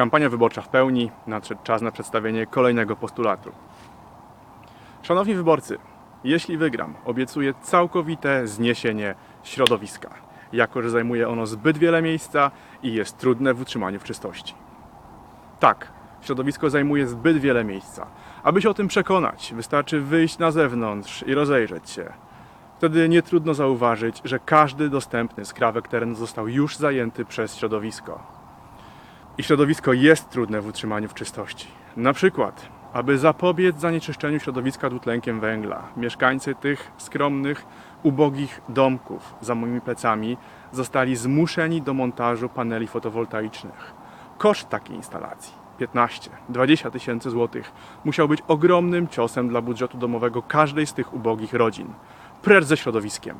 Kampania wyborcza w pełni, nadszedł czas na przedstawienie kolejnego postulatu. Szanowni wyborcy, jeśli wygram, obiecuję całkowite zniesienie środowiska, jako że zajmuje ono zbyt wiele miejsca i jest trudne w utrzymaniu w czystości. Tak, środowisko zajmuje zbyt wiele miejsca. Aby się o tym przekonać, wystarczy wyjść na zewnątrz i rozejrzeć się. Wtedy nie trudno zauważyć, że każdy dostępny skrawek terenu został już zajęty przez środowisko. I środowisko jest trudne w utrzymaniu w czystości. Na przykład, aby zapobiec zanieczyszczeniu środowiska dwutlenkiem węgla, mieszkańcy tych skromnych, ubogich domków za moimi plecami zostali zmuszeni do montażu paneli fotowoltaicznych. Koszt takiej instalacji 15-20 tysięcy złotych musiał być ogromnym ciosem dla budżetu domowego każdej z tych ubogich rodzin. Precz ze środowiskiem.